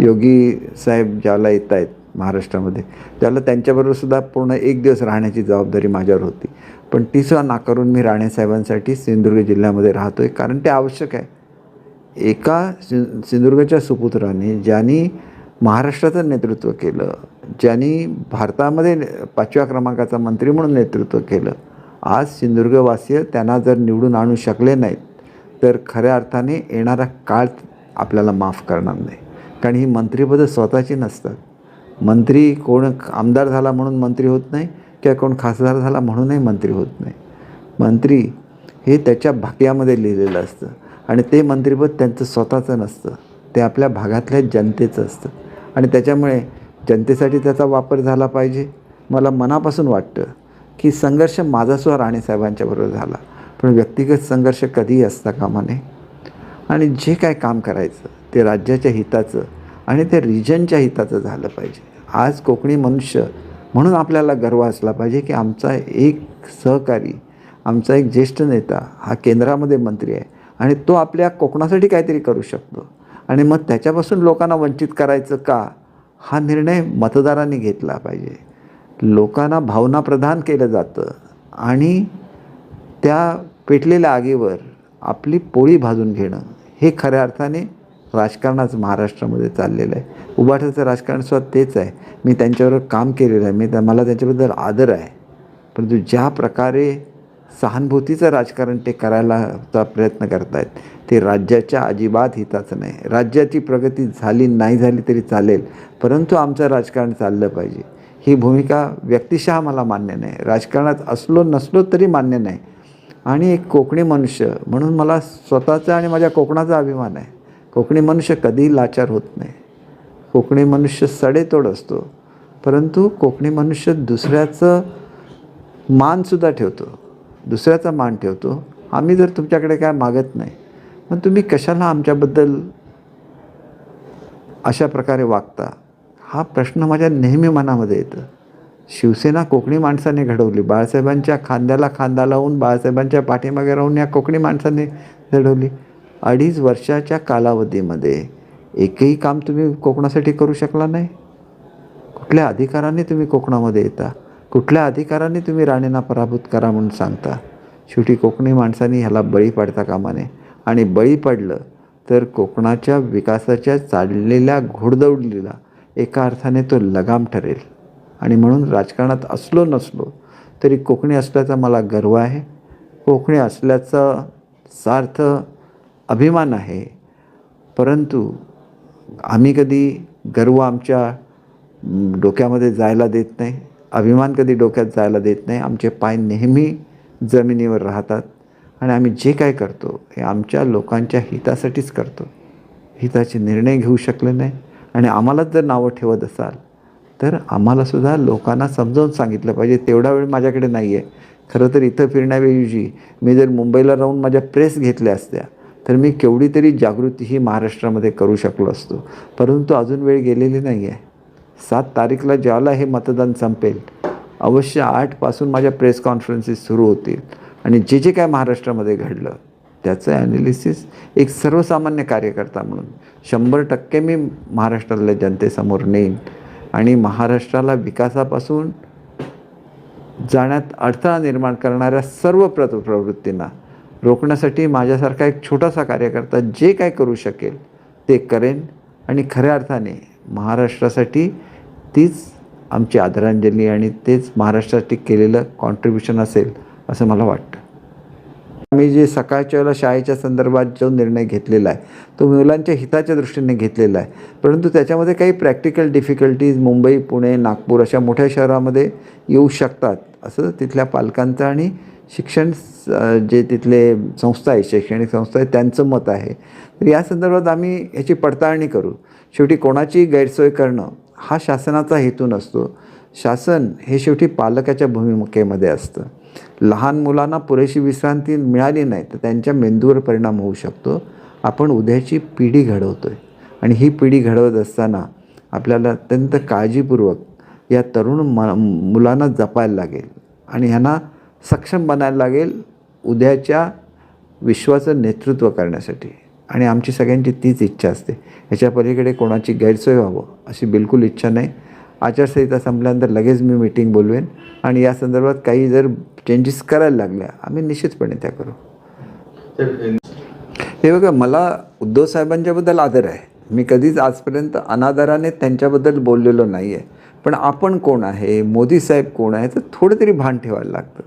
योगी साहेब ज्याला येत आहेत महाराष्ट्रामध्ये त्याला त्यांच्याबरोबर सुद्धा पूर्ण एक दिवस राहण्याची जबाबदारी माझ्यावर होती. पण ती सुद्धा नाकारून मी राणेसाहेबांसाठी सिंधुदुर्ग जिल्ह्यामध्ये राहतो आहे कारण ते आवश्यक आहे. एका सि सिंधुदुर्गच्या सुपुत्राने ज्यांनी महाराष्ट्राचं नेतृत्व केलं ज्यांनी भारतामध्ये पाचव्या क्रमांकाचा मंत्री म्हणून नेतृत्व केलं आज सिंधुदुर्गवासीय त्यांना जर निवडून आणू शकले नाहीत तर खऱ्या अर्थाने येणारा काळ आपल्याला माफ करणार नाही. कारण ही मंत्रिपदं स्वतःची नसतात. मंत्री कोण आमदार झाला म्हणून मंत्री होत नाही किंवा कोण खासदार झाला म्हणूनही मंत्री होत नाही. मंत्री हे त्याच्या भाग्यामध्ये लिहिलेलं असतं आणि ते मंत्रिपद त्यांचं स्वतःचं नसतं. ते आपल्या भागातल्या जनतेचं असतं. आणि त्याच्यामुळे जनतेसाठी त्याचा वापर झाला पाहिजे. मला मनापासून वाटतं की संघर्ष माझासुद्धा राणेसाहेबांच्याबरोबर झाला. पण व्यक्तिगत संघर्ष कधीही असता कामा नये. आणि जे काय काम करायचं ते राज्याच्या हिताचं आणि ते रिजनच्या हिताचं झालं पाहिजे. आज कोकणी मनुष्य म्हणून आपल्याला गर्व असला पाहिजे की आमचा एक सहकारी आमचा एक ज्येष्ठ नेता हा केंद्रामध्ये मंत्री आहे आणि तो आपल्या कोकणासाठी काहीतरी करू शकतो. आणि मग त्याच्यापासून लोकांना वंचित करायचं का? हा निर्णय मतदारांनी घेतला पाहिजे. लोकांना भावना प्रदान केलं जातं आणि त्या पेटलेल्या आगीवर आपली पोळी भाजून घेणं हे खऱ्या अर्थाने राजकारणाच महाराष्ट्रामध्ये चाललेलं आहे. उभाठाचं राजकारण स्वतः तेच आहे. मी त्यांच्यावर काम केलेलं आहे. मी त्या मला त्यांच्याबद्दल आदर आहे. परंतु ज्या प्रकारे सहानुभूतीचं राजकारण ते करायला चा प्रयत्न आहेत ते राज्याच्या अजिबात हिताचं नाही. राज्याची प्रगती झाली नाही झाली तरी चालेल. परंतु आमचं राजकारण चाललं पाहिजे. ही भूमिका व्यक्तिशः मला मान्य नाही. राजकारणात असलो नसलो तरी मान्य नाही. आणि एक कोकणी मनुष्य म्हणून मला स्वतःचा आणि माझ्या कोकणाचा अभिमान आहे. कोकणी मनुष्य कधीही लाचार होत नाही. कोकणी मनुष्य सडेतोड असतो. परंतु कोकणी मनुष्य दुसऱ्याचं मानसुद्धा ठेवतो. दुसऱ्याचा मान ठेवतो. आम्ही जर तुमच्याकडे काय मागत नाही मग तुम्ही कशाला आमच्याबद्दल अशा प्रकारे वागता? हा प्रश्न माझ्या नेहमी मनामध्ये येतं. शिवसेना कोकणी माणसाने घडवली. बाळासाहेबांच्या खांद्याला खांदा लावून बाळासाहेबांच्या पाठीमागे राहून या कोकणी माणसाने घडवली. अडीच वर्षाच्या कालावधीमध्ये एकही काम तुम्ही कोकणासाठी करू शकला नाही? कुठल्या अधिकाराने तुम्ही कोकणामध्ये येता? कुठल्या अधिकाराने तुम्ही राणेंना पराभूत करा म्हणून सांगता? शेवटी कोकणी माणसांनी ह्याला बळी पडता कामा नये आणि बळी पडलं तर कोकणाच्या विकासाच्या चाललेल्या घोडदौडलीला एका अर्थाने तो लगाम ठरेल. आणि म्हणून राजकारणात असलो नसलो तरी कोकणी असल्याचा मला गर्व आहे. कोकणी असल्याचा सार्थ अभिमान आहे. परंतु आम्ही कधी गर्व आमच्या डोक्यामध्ये जायला देत नाही. अभिमान कधी डोक्यात जायला देत नाही. आमचे पाय नेहमी जमिनीवर राहतात आणि आम्ही जे काय करतो हे आमच्या लोकांच्या हितासाठीच करतो. हिताचे निर्णय घेऊ शकले नाही. आणि आम्हालाच जर नावं ठेवत असाल तर आम्हालासुद्धा लोकांना समजावून सांगितलं पाहिजे तेवढा वेळ माझ्याकडे नाही आहे खरं तर इथं फिरण्याऐवजी मी जर मुंबईला राहून माझ्या प्रेस घेतल्या असत्या तर मी केवढी तरी जागृती ही महाराष्ट्रामध्ये करू शकलो असतो. परंतु अजून वेळ गेलेली नाही आहे सात तारीखला ज्याला हे मतदान संपेल अवश्य आठपासून माझ्या प्रेस कॉन्फरन्सेस सुरू होतील. आणि जे जे काय महाराष्ट्रामध्ये घडलं त्याचं ॲनालिसिस एक सर्वसामान्य कार्यकर्ता म्हणून. शंभर टक्के मी महाराष्ट्रातल्या जनतेसमोर नेईन. आणि महाराष्ट्राला विकासापासून जाण्यात अडथळा निर्माण करणाऱ्या सर्व प्र प्रवृत्तींना रोखण्यासाठी माझ्यासारखा एक छोटासा कार्यकर्ता जे काय करू शकेल ते करेन आणि खऱ्या अर्थाने महाराष्ट्रासाठी तीच आमची आदरांजली आणि तेच महाराष्ट्रासाठी केलेलं कॉन्ट्रीब्युशन असेल असं मला वाटतं. मी जे सकाळच्या वेळेला शाळेच्या संदर्भात जो निर्णय घेतलेला आहे तो मुलांच्या हिताच्या दृष्टीने घेतलेला आहे. परंतु त्याच्यामध्ये काही प्रॅक्टिकल डिफिकल्टीज मुंबई पुणे नागपूर अशा मोठ्या शहरामध्ये येऊ शकतात असं तिथल्या पालकांचं आणि शिक्षण जे तिथले संस्था आहे शैक्षणिक संस्था आहे त्यांचं मत आहे. तर या संदर्भात आम्ही ह्याची पडताळणी करू. शेवटी कोणाची गैरसोय करणं हा शासनाचा हेतू नसतो. शासन हे शेवटी पालकाच्या भूमिकेमध्ये असतं. लहान मुलांना पुरेशी विश्रांती मिळाली नाही तर त्यांच्या मेंदूवर परिणाम होऊ शकतो. आपण उद्याची पिढी घडवतो आहे आणि ही पिढी घडवत असताना आपल्याला अत्यंत काळजीपूर्वक या तरुण म मुलांना जपायला लागेल. आणि ह्यांना सक्षम बनायला लागेल उद्याच्या विश्वाचं नेतृत्व करण्यासाठी. आणि आमची सगळ्यांची तीच इच्छा असते. ह्याच्या पलीकडे कोणाची गैरसोय व्हावं अशी बिलकुल इच्छा नाही. आचारसंहिता संपल्यानंतर लगेच मी मीटिंग बोलवेन. आणि या संदर्भात काही जर चेंजेस करायला लागल्या आम्ही निश्चितपणे त्या करू. हे बघा मला उद्धव साहेबांच्याबद्दल आदर आहे. मी कधीच आजपर्यंत अनादराने त्यांच्याबद्दल बोललेलो नाही आहे पण आपण कोण आहे? मोदी साहेब कोण आहे? तर थोडं तरी भान ठेवायला लागतं.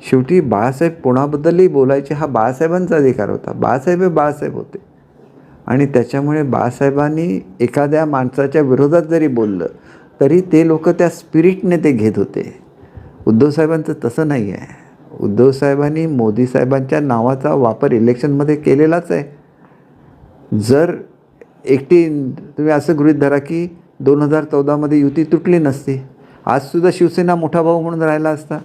शेवटी बाळासाहेब कोणाबद्दलही बोलायचे हा बाळासाहेबांचा अधिकार होता. बाळासाहेब हे बाळासाहेब होते. आणि त्याच्यामुळे बाळासाहेबांनी एखाद्या माणसाच्या विरोधात जरी बोललं तरी ते लोक त्या स्पिरिटने ते घेत होते. उद्धव साहेबांचं तसं नाही आहे. उद्धव साहेबांनी मोदी साहेबांच्या नावाचा वापर इलेक्शनमध्ये केलेलाच आहे. जर एकटी तुम्ही असं गृहीत धरा की दोन हजार चौदामध्ये युती तुटली नसती. आजसुद्धा शिवसेना मोठा भाऊ म्हणून राहिला असता.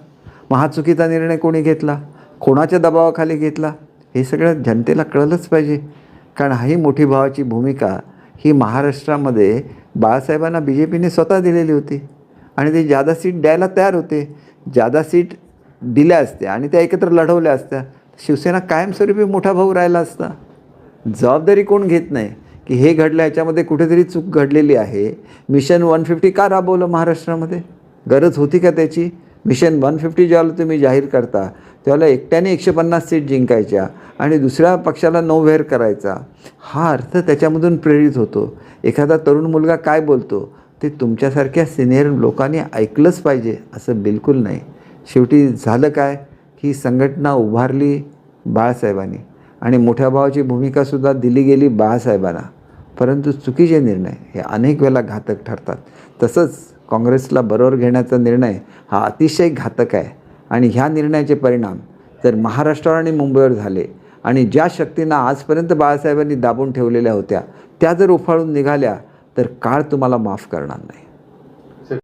मग हा चुकीचा निर्णय कोणी घेतला? कोणाच्या दबावाखाली घेतला? हे सगळं जनतेला कळलंच पाहिजे. कारण ही मोठी भावाची भूमिका ही महाराष्ट्रामध्ये बाळासाहेबांना बी जे पीने स्वतः दिलेली होती. आणि ते जादा सीट द्यायला तयार होते. जादा सीट दिल्या असत्या आणि त्या एकत्र लढवल्या असत्या. शिवसेना कायमस्वरूपी मोठा भाऊ राहिला असता. जबाबदारी कोण घेत नाही? की हे घडलं याच्यामध्ये कुठेतरी चूक घडलेली आहे. मिशन वन फिफ्टी का राबवलं महाराष्ट्रामध्ये? गरज होती का त्याची? मिशन वन फिफ्टी ज्यावेळेला तुम्ही जाहीर करता त्यावेळेला एकट्याने एकशे पन्नास सीट जिंकायच्या आणि दुसऱ्या पक्षाला नो वेअर करायचा. हा अर्थ त्याच्यामधून प्रेरित होतो. एखादा तरुण मुलगा काय बोलतो ते तुमच्यासारख्या सिनियर लोकांनी ऐकलंच पाहिजे असं बिलकुल नाही. शेवटी झालं काय? ही संघटना उभारली बाळासाहेबांनी आणि मोठ्या भावाची भूमिकासुद्धा दिली गेली बाळासाहेबांना. परंतु चुकीचे निर्णय हे अनेक वेळेला घातक ठरतात. तसंच काँग्रेसला बरोबर घेण्याचा निर्णय हा अतिशय घातक आहे. आणि ह्या निर्णयाचे परिणाम जर महाराष्ट्रावर आणि मुंबईवर झाले आणि ज्या शक्तींना आजपर्यंत बाळासाहेबांनी दाबून ठेवलेल्या होत्या त्या जर उफाळून निघाल्या तर काळ तुम्हाला माफ करणार नाही.